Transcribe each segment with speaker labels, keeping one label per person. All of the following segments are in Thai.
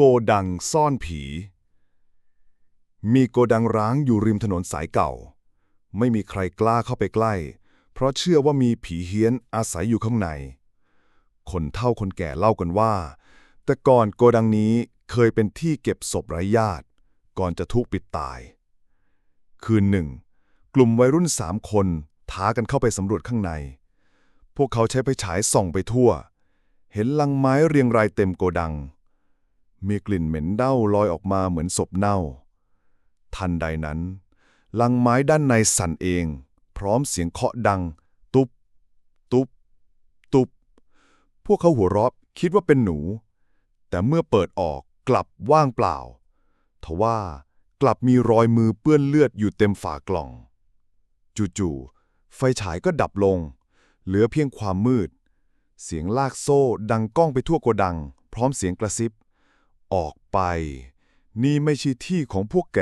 Speaker 1: โกดังซ่อนผี มีโกดังร้างอยู่ริมถนนสายเก่า ไม่มีใครกล้าเข้าไปใกล้ เพราะเชื่อว่ามีผีเฮี้ยนอาศัยอยู่ข้างใน คนเฒ่าคนแก่เล่ากันว่า แต่ก่อนโกดังนี้เคยเป็นที่เก็บศพไร้ญาติ ก่อนจะทุกปิดตาย คืนหนึ่ง กลุ่มวัยรุ่นสามคนท้ากันเข้าไปสำรวจข้างใน พวกเขาใช้ไฟฉายส่องไปทั่ว เห็นลังไม้เรียงรายเต็มโกดัง มีกลิ่นเหม็นเน่าลอยออกมาเหมือนศพเน่า ทันใดนั้น ลังไม้ด้านในสั่นเอง พร้อมเสียงเคาะดัง ตุบ ตุบ ตุบ พวกเขาหัวเราะคิดว่าเป็นหนู แต่เมื่อเปิดออกกลับว่างเปล่า ทว่ากลับมีรอยมือเปื้อนเลือดอยู่เต็มฝากล่อง จู่ๆไฟฉายก็ดับลง เหลือเพียงความมืด เสียงลากโซ่ดังก้องไปทั่วโกดัง พร้อมเสียงกระซิบ ออกไป นี่ไม่ใช่ที่ของพวกแก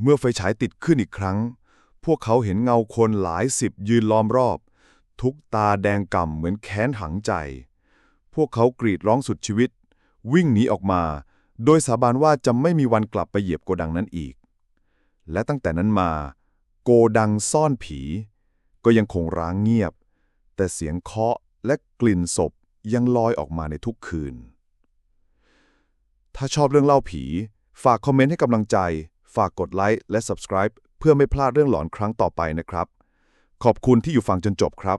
Speaker 1: เมื่อไฟฉายติดขึ้นอีกครั้ง พวกเขาเห็นเงาคนหลายสิบยืนล้อมรอบ ทุกตาแดงก่ำเหมือนแค้นหังใจ พวกเขากรีดร้องสุดชีวิต วิ่งหนีออกมา โดยสาบานว่าจะไม่มีวันกลับไปเหยียบโกดังนั้นอีก และตั้งแต่นั้นมา โกดังซ่อนผี ก็ยังคงร้างเงียบ แต่เสียงเคาะและกลิ่นศพยังลอยออกมาในทุกคืน ถ้าชอบเรื่องเล่าผี ฝากคอมเมนต์ให้กำลังใจ ฝากกดไลค์และ Subscribe เพื่อไม่พลาดเรื่องหลอนครั้งต่อไปนะครับ ขอบคุณที่อยู่ฟังจนจบครับ